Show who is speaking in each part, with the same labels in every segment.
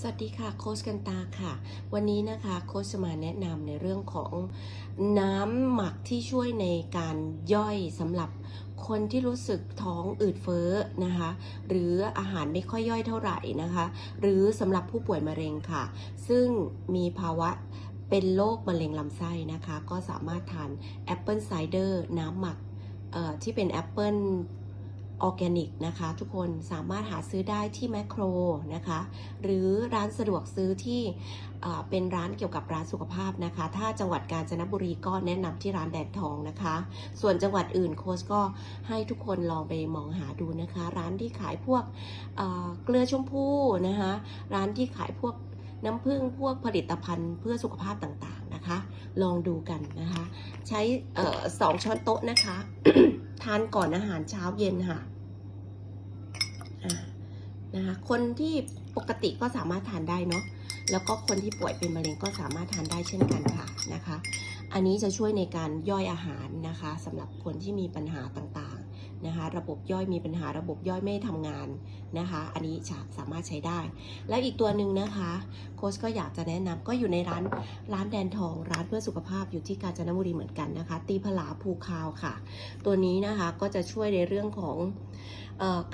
Speaker 1: สวัสดีค่ะโค้ชกันตาค่ะ วันนี้นะคะโค้ชจะมาแนะนำในเรื่องของน้ำหมักที่ช่วยในการย่อยสำหรับคนที่รู้สึกท้องอืดเฟ้อนะคะ หรืออาหารไม่ค่อยย่อยเท่าไหร่นะคะ หรือสำหรับผู้ป่วยมะเร็งค่ะ ซึ่งมีภาวะเป็นโรคมะเร็งลำไส้นะคะ ก็สามารถทานแอปเปิลไซเดอร์น้ำหมักที่เป็นแอปเปิล ออร์แกนิกนะคะทุกคนสามารถหาซื้อได้ที่แมคโครนะคะหรือร้านสะดวกซื้อที่เป็นร้านเกี่ยวกับร้านสุขภาพนะคะ ถ้าจังหวัดกาญจนบุรีก็แนะนำที่ร้านแดนทองนะคะ ส่วนจังหวัดอื่นโค้ชก็ให้ทุกคนลองไปมองหาดูนะคะ ร้านที่ขายพวกเเกลือชมพูนะคะร้านที่ขายพวกน้ำผึ้งพวกผลิตภัณฑ์เพื่อสุขภาพต่างๆ นะคะ ลองดูกันนะคะ ใช้สองช้อนโต๊ะนะคะ ทานก่อนอาหารเช้าเย็นค่ะนะคะคนที่ปกติก็สามารถทานได้เนาะแล้วก็คนที่ป่วยเป็นมะเร็งก็สามารถทานได้เช่นกันค่ะนะคะ อันนี้จะช่วยในการย่อยอาหารนะคะสำหรับคนที่มีปัญหาต่างๆ นะคะระบบย่อยมีปัญหาระบบย่อยไม่ทำงานนะคะ อันนี้จะสามารถใช้ได้ แล้วอีกตัวหนึ่งนะคะโค้ชก็อยากจะแนะนำก็อยู่ในร้านร้านแดนทอง ร้านเพื่อสุขภาพอยู่ที่กาญจนบุรีเหมือนกันนะคะ ตีพลาภูคาวค่ะ ตัวนี้นะคะก็จะช่วยในเรื่องของ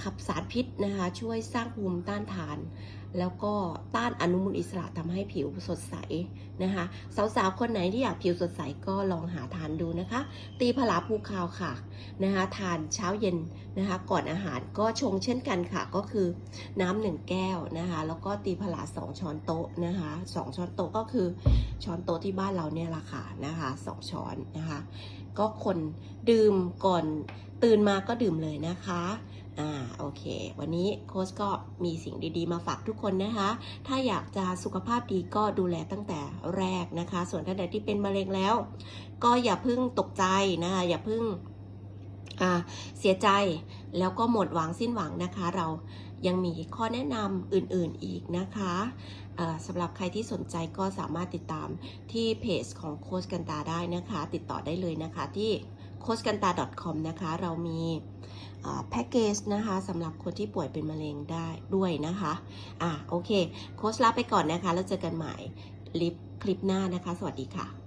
Speaker 1: ขับสารพิษนะคะ ช่วยสร้างภูมิต้านทาน แล้วก็ต้านอนุมูลอิสระทำให้ผิวสดใสนะคะ สาวๆ คนไหนที่อยากผิวสดใสก็ลองหาทานดูนะคะ ตีผลาภูคาวค่ะนะคะทานเช้าเย็นนะคะ ก่อนอาหารก็ชงเช่นกันค่ะ ก็คือน้ำหนึ่งแก้วนะคะ แล้วก็ตีผลาสองช้อนโต๊ะนะคะสองช้อนโต๊ะก็คือช้อนโต๊ะที่บ้านเราเนี่ยละค่ะนะคะสองช้อนนะคะ ก็คนดื่มก่อนตื่นมาก็ดื่มเลยนะคะ อ่าโอเค วันนี้โค้ชก็มีสิ่งดีๆ มาฝากทุกคนนะคะ ถ้าอยากจะสุขภาพดีก็ดูแลตั้งแต่แรกนะคะ ส่วนท่านใดที่เป็นมะเร็งแล้ว ก็อย่าเพึ่งตกใจนะคะ อย่าเพึ่งอ่าเสียใจแล้วก็หมดหวังสิ้นหวังนะคะ เรายังมีข้อแนะนำอื่นๆอีกนะคะสำหรับใครที่สนใจก็สามารถติดตามที่เพจของโค้ชกันตาได้นะคะ ติดต่อได้เลยนะคะที่ c o a c h g a n t a com นะคะ เรามีแพ็กเกจนะคะสำหรับคนที่ป่วยเป็นมะเร็งได้ด้วยนะคะ อะโอเค โค้ชลาไปก่อนนะคะ แล้วเจอกันใหม่ลิปคลิปหน้านะคะ สวัสดีค่ะ